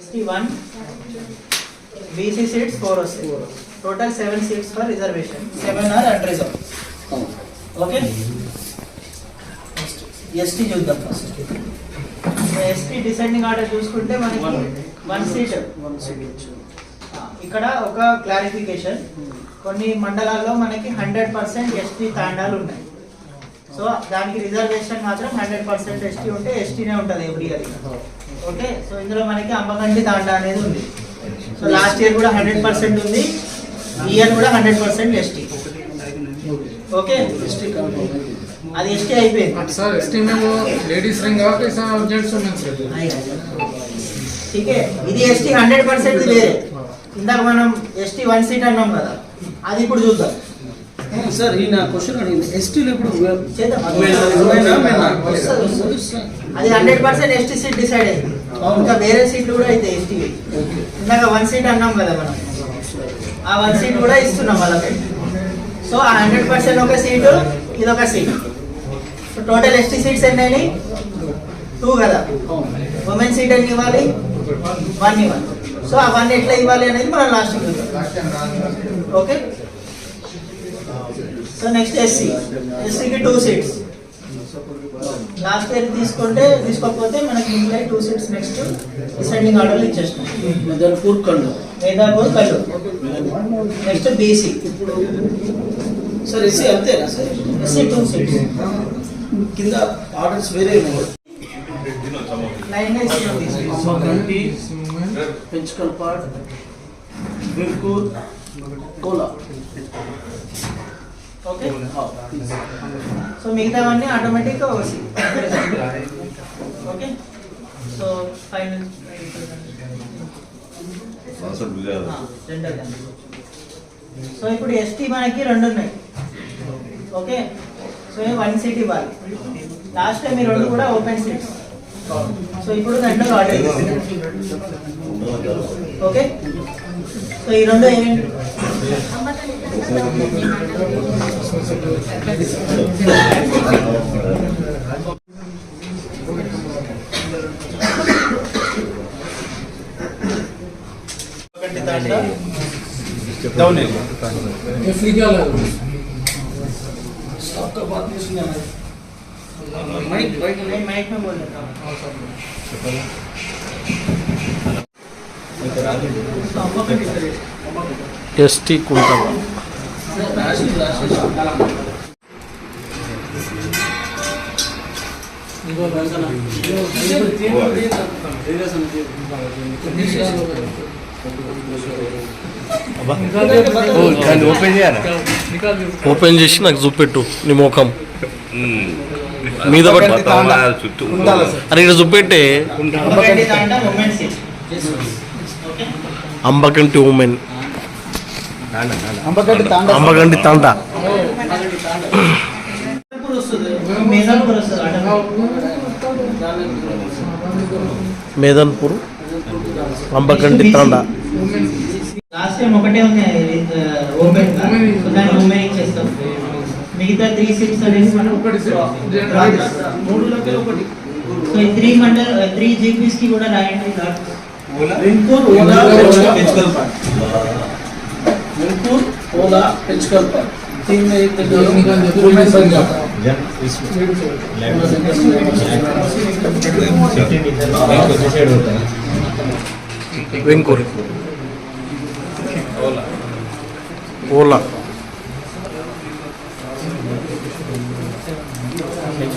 ST one BC seats four వస్తాయి total seven seats for reservation seven are and reserve okay ST చూద్దాం first ST descending order చూసుకుంటే మనకి one seat one seat ఇక్కడ ఒక clarification కొన్ని మండలాల్లో మనకి హండ్రెడ్ పర్సెంట్ ఎస్టీ తాండాలు ఉన్నాయి సో దానికి రిజర్వేషన్ మాత్రం హండ్రెడ్ పర్సెంట్ ఎస్టీ ఉంటే ఎస్టీనే ఉంటుంది ఎవ్రీ అది ఓకే సో ఇందులో మనకి అమ్మకండి దాండ అనేది ఉంది. సో లాస్ట్ ఇయర్ కూడా హండ్రెడ్ పర్సెంట్ ఉంది. ఈ ఇయర్ కూడా హండ్రెడ్ పర్సెంట్ ఎస్టీ ఓకే అది ఎస్టీ అయిపోయింది. సార్ ఎస్టీ మేము లేడీస్ కాబట్టి సార్ ఉన్నాం ఇది ఎస్టీ హండ్రెడ్ పర్సెంట్ వేరే. ఇందాక మనం ఎస్టీ వన్ సీట్ అన్నాం కదా. అది ఇప్పుడు చూద్దాం. సార్ ఈ నా క్వశ్చన్ అడిగింది. ఎస్టీలో ఇప్పుడు. అది hundred percent ST seat decide అయింది. అవును. ఇంకా వేరే సీట్లు కూడా అయితే ఎస్టీ ఓకే. ఇందాక వన్ సీట్ అన్నాం కదా మనం. ఆ వన్ సీట్ కూడా ఇస్తున్నాం వాళ్ళకి. సో ఆ హండ్రెడ్ పర్సెంట్ ఒక సీటు ఇది ఒక seat so total ST seats ఎన్ని అయినాయి? టూ కదా. అవును ఉమెన్ సీట్ ఎన్ని ఇవ్వాలి? వన్ ఇవ్వాలి. సో ఆ వన్ ఎట్లా ఇవ్వాలి అనేది మనం last okay so next SC ఎస్సీకి two seats last year తీసుకుంటే తీసుకోకపోతే మనకి మిగిలిన టూ సీట్స్ నెక్స్ట్ డిసెండింగ్ ఆర్డర్లు ఇచ్చేస్తాం. మెదర్పూర్ కళ్ళు మేధాపూర్ కల్లు నెక్స్ట్ బీసీ ఇప్పుడు సార్ ఎస్సీ అంతేనా సార్? ఎస్సీ టూ సీట్స్ కింద ఆర్డర్స్ వేరే. అమ్మగంటి పెంచుకల్పాడ్ విర్కూర్ కోలా. సో మిగతావన్నీ ఆటోమేటిక్గా వస్తాయి. ఓకే సో ఫైనల్ సో ఇప్పుడు ఎస్టీ మనకి రెండు ఉన్నాయి. ఓకే సో వన్ సీట్ ఇవ్వాలి. లాస్ట్ టైం ఈ రెండు కూడా ఓపెన్ సీట్స్ సో ఇప్పుడు రెండు ఆర్డర్ ఓకే సో ఈ రెండు ఏమేంటి డౌన్ ఫ్రీగా స్టాక్ తో బాగా తీసుకున్నాను ఎస్టీ రాశి రాశి ఓపెన్ చేయాలి? ఓపెన్ చేసి నాకు చూపెట్టు నీ ముఖం. మీద అరే ఇక్కడ చూపెట్టే. ఉమెన్ అంబకంటి ఉమెన్ తాండా అంబకంటి అటు మేదన్పూర్ అంబకంటి తండ. లాస్ట్ టైం ఒకటే ఉంది ఓపెన్ మిగతా త్రీ సీట్స్ అనేది మనం ఒకటి seat. draw చేస్తాం. మూడులోకి ఒకటి సో ఈ త్రీ మండల్ త్రీ జీపీస్ కి కూడా రాయండి డాట్ వింకూర్ ఓలా పెంచుకల్పాడ్ వింకూర్ ఓలా పెంచుకల్పాడ్ तीन में एक निकाल दो, वुमेन बन जाता వెంకూర్ ఓలా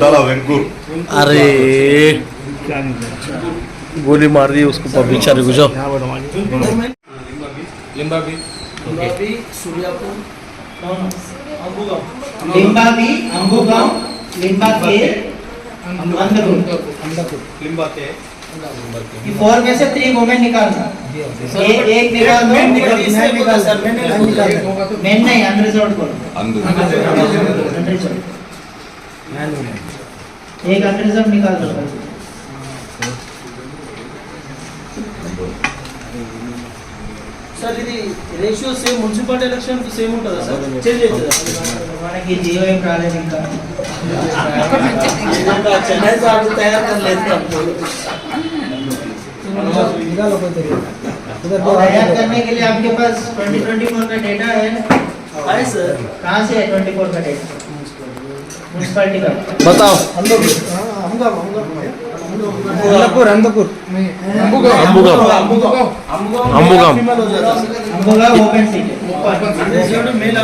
डाला वेंकुर अरे। गोली मार दी उसको बेचारे को जाओ। लिंबाबी अंबुगांव। लिंबा के लिंबा के फोर में से थ्री वोमेन निकालना एक निकाल दो मेन निकाल मेन निकाल मेन नहीं अंदर करो अनरिजर्व अनरिजर्व्ड एक अनरिजर्व निकाल दो సార్ ఇది ratio same municipality election same ఉంటుందా సార్ చేంజ్ అవుతుందా మనకి జియో ఏం రాలేదు ఇంకా ఇంకా చెన్నై సార్ తయారు కాలేదు और तैयार करने के लिए आपके पास 2024 का डेटा है హాయ్ సార్ कहाँ से है 24 का डेटा म्यूनसिपालिटी का बताओ अंदपुर अंदपुर नहीं अंबुगांव अंबुगांव। अंबुगांव अंबुगांव। फीमेल हो जाता है हम होगा ओपन सीट मेल